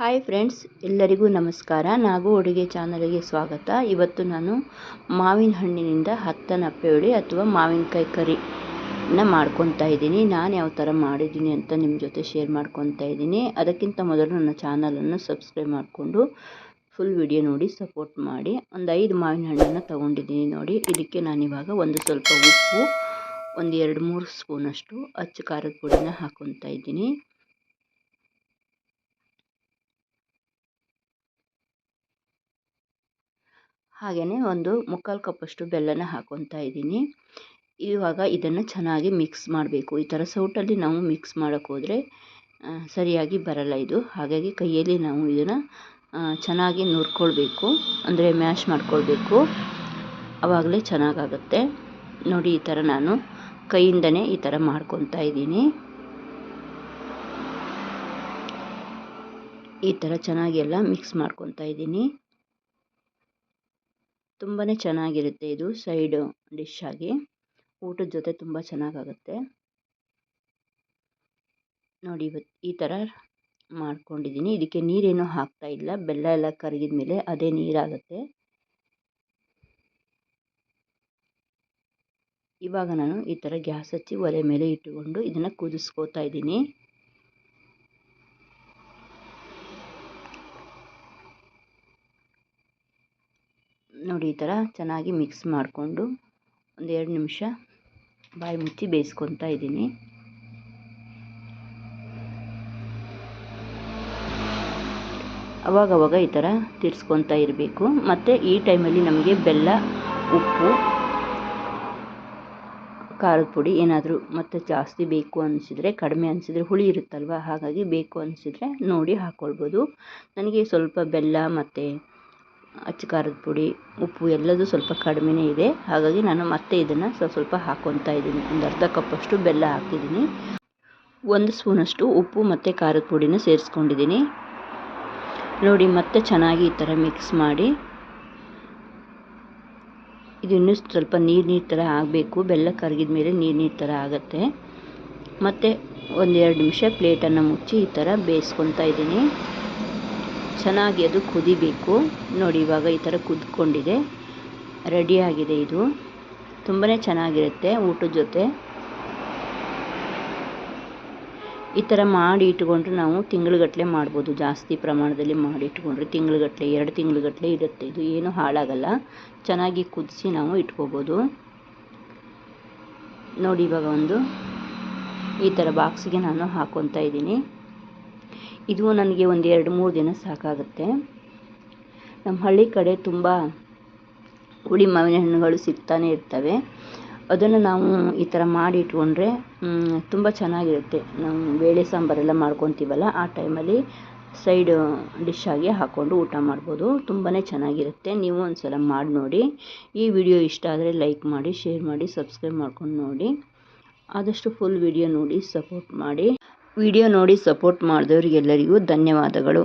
Hi friends ಎಲ್ಲರಿಗೂ ನಮಸ್ಕಾರ. ನಾಗು ಅಡುಗೆ ಚಾನಲ್ಗೆ ಸ್ವಾಗತ. ಇವತ್ತು ನಾನು ಮಾವಿನ ಹಣ್ಣಿನಿಂದ ಹತ್ತನಪ್ಪೆ ಹುಳಿ ಅಥವಾ ಮಾವಿನಕಾಯಿ ಕರಿನ ಮಾಡ್ಕೊತಾ ಇದ್ದೀನಿ. ನಾನು ಯಾವ ಥರ ಮಾಡಿದ್ದೀನಿ ಅಂತ ನಿಮ್ಮ ಜೊತೆ ಶೇರ್ ಮಾಡ್ಕೊತಾ ಇದ್ದೀನಿ. ಅದಕ್ಕಿಂತ ಮೊದಲು ನನ್ನ ಚಾನಲನ್ನು ಸಬ್ಸ್ಕ್ರೈಬ್ ಮಾಡಿಕೊಂಡು ಫುಲ್ ವಿಡಿಯೋ ನೋಡಿ ಸಪೋರ್ಟ್ ಮಾಡಿ. ಒಂದು ಐದು ಮಾವಿನ ಹಣ್ಣನ್ನು ತೊಗೊಂಡಿದ್ದೀನಿ ನೋಡಿ. ಇದಕ್ಕೆ ನಾನಿವಾಗ ಒಂದು ಸ್ವಲ್ಪ ಉಪ್ಪು, ಒಂದು ಎರಡು ಮೂರು ಸ್ಪೂನಷ್ಟು ಅಚ್ಚು ಖಾರದ ಪುಡಿನ ಹಾಕ್ಕೊತಾ ಇದ್ದೀನಿ. ಹಾಗೆಯೇ ಒಂದು ಮುಕ್ಕಾಲು ಕಪ್ಪಷ್ಟು ಬೆಲ್ಲನ ಹಾಕ್ಕೊತಾ ಇದ್ದೀನಿ. ಇವಾಗ ಇದನ್ನು ಚೆನ್ನಾಗಿ ಮಿಕ್ಸ್ ಮಾಡಬೇಕು. ಈ ಥರ ಸೌಟಲ್ಲಿ ನಾವು ಮಿಕ್ಸ್ ಮಾಡೋಕ್ಕೋದ್ರೆ ಸರಿಯಾಗಿ ಬರಲ್ಲ ಇದು. ಹಾಗಾಗಿ ಕೈಯಲ್ಲಿ ನಾವು ಇದನ್ನು ಚೆನ್ನಾಗಿ ನುರ್ಕೊಳ್ಬೇಕು. ಅಂದರೆ ಮ್ಯಾಶ್ ಮಾಡ್ಕೊಳ್ಬೇಕು. ಆವಾಗಲೇ ಚೆನ್ನಾಗಾಗುತ್ತೆ. ನೋಡಿ ಈ ಥರ ನಾನು ಕೈಯಿಂದನೇ ಈ ಥರ ಮಾಡ್ಕೊತಾ ಇದ್ದೀನಿ. ಈ ಥರ ಚೆನ್ನಾಗಿ ಎಲ್ಲ ಮಿಕ್ಸ್ ಮಾಡ್ಕೊತಾ ಇದ್ದೀನಿ. ತುಂಬಾ ಚೆನ್ನಾಗಿರುತ್ತೆ ಇದು ಸೈಡ್ ಡಿಶ್ ಆಗಿ. ಊಟದ ಜೊತೆ ತುಂಬ ಚೆನ್ನಾಗಾಗುತ್ತೆ. ನೋಡಿ ಇವತ್ತು ಈ ಥರ ಮಾಡ್ಕೊಂಡಿದ್ದೀನಿ ಇದಕ್ಕೆ ನೀರೇನು ಹಾಕ್ತಾ ಇಲ್ಲ. ಬೆಲ್ಲ ಎಲ್ಲ ಕರಗಿದ ಮೇಲೆ ಅದೇ ನೀರಾಗುತ್ತೆ. ಇವಾಗ ನಾನು ಈ ಥರ ಗ್ಯಾಸ್ ಹಚ್ಚಿ ಒಲೆ ಮೇಲೆ ಇಟ್ಟುಕೊಂಡು ಇದನ್ನು ಕುದಿಸ್ಕೋತಾ ಇದ್ದೀನಿ ನೋಡಿ ಈ ಥರ ಚೆನ್ನಾಗಿ ಮಿಕ್ಸ್ ಮಾಡಿಕೊಂಡು ಒಂದು ಎರಡು ನಿಮಿಷ ಬಾಯಿ ಮುಚ್ಚಿ ಬೇಯಿಸ್ಕೊತಾ ಇದ್ದೀನಿ. ಅವಾಗವಾಗ ಈ ಥರ ತಿರ್ಸ್ಕೊತಾ ಇರಬೇಕು. ಮತ್ತು ಈ ಟೈಮಲ್ಲಿ ನಮಗೆ ಬೆಲ್ಲ, ಉಪ್ಪು, ಖಾರದ ಪುಡಿ ಏನಾದರೂ ಮತ್ತೆ ಜಾಸ್ತಿ ಬೇಕು ಅನಿಸಿದರೆ, ಕಡಿಮೆ ಅನಿಸಿದರೆ ಹುಳಿ ಇರುತ್ತಲ್ವ, ಹಾಗಾಗಿ ಬೇಕು ಅನಿಸಿದರೆ ನೋಡಿ ಹಾಕ್ಕೊಳ್ಬೋದು ನನಗೆ ಸ್ವಲ್ಪ ಬೆಲ್ಲ ಮತ್ತು ಅಚ್ಚ ಖಾರದ ಪುಡಿ, ಉಪ್ಪು ಎಲ್ಲದೂ ಸ್ವಲ್ಪ ಕಡಿಮೆನೇ ಇದೆ. ಹಾಗಾಗಿ ನಾನು ಮತ್ತೆ ಇದನ್ನು ಸ್ವಲ್ಪ ಸ್ವಲ್ಪ ಹಾಕ್ಕೊತಾ ಇದ್ದೀನಿ. ಒಂದು ಅರ್ಧ ಕಪ್ಪಷ್ಟು ಬೆಲ್ಲ ಹಾಕಿದ್ದೀನಿ. ಒಂದು ಸ್ಪೂನಷ್ಟು ಉಪ್ಪು ಮತ್ತು ಖಾರದ ಪುಡಿನ ಸೇರಿಸ್ಕೊಂಡಿದ್ದೀನಿ. ನೋಡಿ, ಮತ್ತೆ ಚೆನ್ನಾಗಿ ಈ ಥರ ಮಿಕ್ಸ್ ಮಾಡಿ. ಇದು ಸ್ವಲ್ಪ ನೀರು ನೀರು ಥರ ಆಗಬೇಕು. ಬೆಲ್ಲ ಕರಗಿದ ಮೇಲೆ ನೀರು ನೀರು ಥರ ಆಗುತ್ತೆ. ಮತ್ತು ಒಂದೆರಡು ನಿಮಿಷ ಪ್ಲೇಟನ್ನು ಮುಚ್ಚಿ ಈ ಥರ ಬೇಯಿಸ್ಕೊತಾ ಇದ್ದೀನಿ. ಚೆನ್ನಾಗಿ ಅದು ಕುದಿಬೇಕು. ನೋಡಿ, ಇವಾಗ ಈ ಥರ ಕುದ್ಕೊಂಡಿದೆ. ರೆಡಿಯಾಗಿದೆ ಇದು. ತುಂಬಾ ಚೆನ್ನಾಗಿರುತ್ತೆ ಊಟದ ಜೊತೆ. ಈ ಥರ ಮಾಡಿ ಇಟ್ಕೊಂಡ್ರೆ ನಾವು ತಿಂಗಳುಗಟ್ಟಲೆ ಮಾಡ್ಬೋದು. ಜಾಸ್ತಿ ಪ್ರಮಾಣದಲ್ಲಿ ಮಾಡಿ ಇಟ್ಕೊಂಡ್ರೆ ತಿಂಗಳುಗಟ್ಟಲೆ ಎರಡು ತಿಂಗಳುಗಟ್ಟಲೆ ಇರುತ್ತೆ. ಇದು ಏನು ಹಾಳಾಗಲ್ಲ. ಚೆನ್ನಾಗಿ ಕುದಿಸಿ ನಾವು ಇಟ್ಕೋಬೋದು. ನೋಡಿ, ಇವಾಗ ಒಂದು ಈ ಥರ ಬಾಕ್ಸಿಗೆ ನಾನು ಹಾಕ್ಕೊತಾ ಇದ್ದೀನಿ. ಇದು ನನಗೆ ಒಂದು ಎರಡು ಮೂರು ದಿನ ಸಾಕಾಗುತ್ತೆ. ನಮ್ಮ ಹಳ್ಳಿ ಕಡೆ ತುಂಬ ಹುಳಿ ಮಾವಿನ ಹಣ್ಣುಗಳು ಸಿಗ್ತಾನೆ ಇರ್ತವೆ. ಅದನ್ನು ನಾವು ಈ ಥರ ಮಾಡಿ ಇಟ್ಕೊಂಡ್ರೆ ತುಂಬ ಚೆನ್ನಾಗಿರುತ್ತೆ. ನಾವು ಬೇಳೆ ಸಾಂಬಾರೆಲ್ಲ ಮಾಡ್ಕೊತೀವಲ್ಲ, ಆ ಟೈಮಲ್ಲಿ ಸೈಡ್ ಡಿಶ್ ಆಗಿ ಹಾಕ್ಕೊಂಡು ಊಟ ಮಾಡ್ಬೋದು. ತುಂಬಾ ಚೆನ್ನಾಗಿರುತ್ತೆ. ನೀವು ಒಂದು ಸಲ ಮಾಡಿ ನೋಡಿ. ಈ ವಿಡಿಯೋ ಇಷ್ಟ ಆದರೆ ಲೈಕ್ ಮಾಡಿ, ಶೇರ್ ಮಾಡಿ, ಸಬ್ಸ್ಕ್ರೈಬ್ ಮಾಡ್ಕೊಂಡು ನೋಡಿ. ಆದಷ್ಟು ಫುಲ್ ವಿಡಿಯೋ ನೋಡಿ, ಸಪೋರ್ಟ್ ಮಾಡಿ. ವಿಡಿಯೋ ನೋಡಿ ಸಪೋರ್ಟ್ ಮಾಡಿದವರಿಗೆಲ್ಲರಿಗೂ ಧನ್ಯವಾದಗಳು.